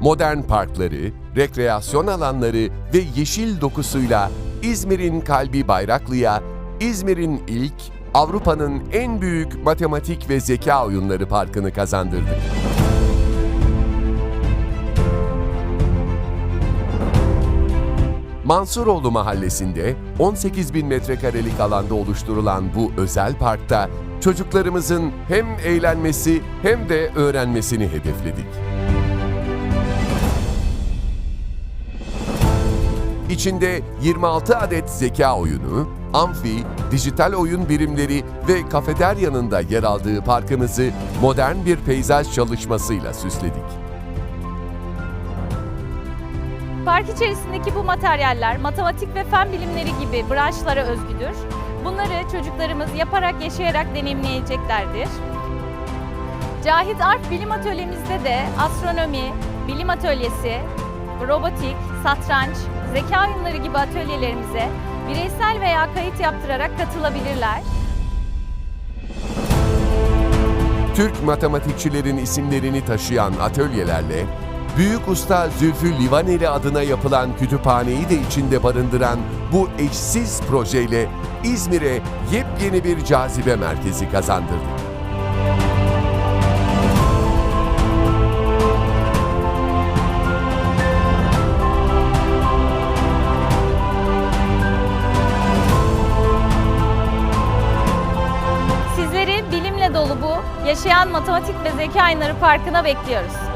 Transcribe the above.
modern parkları, rekreasyon alanları ve yeşil dokusuyla İzmir'in kalbi Bayraklı'ya, İzmir'in ilk, Avrupa'nın en büyük matematik ve zeka oyunları parkını kazandırdık. Mansuroğlu mahallesinde 18 bin metrekarelik alanda oluşturulan bu özel parkta çocuklarımızın hem eğlenmesi hem de öğrenmesini hedefledik. İçinde 26 adet zeka oyunu, amfi, dijital oyun birimleri ve kafeteryanın da yer aldığı parkımızı modern bir peyzaj çalışmasıyla süsledik. Park içerisindeki bu materyaller matematik ve fen bilimleri gibi branşlara özgüdür. Bunları çocuklarımız yaparak, yaşayarak deneyimleyeceklerdir. Cahit Arf Bilim Atölyemizde de astronomi, bilim atölyesi, robotik, satranç, zeka oyunları gibi atölyelerimize bireysel veya kayıt yaptırarak katılabilirler. Türk matematikçilerin isimlerini taşıyan atölyelerle, Büyük Usta Zülfü Livaneli adına yapılan kütüphaneyi de içinde barındıran bu eşsiz projeyle İzmir'e yepyeni bir cazibe merkezi kazandırdık. Dolu bu yaşayan matematik ve zeka oyunları parkına bekliyoruz.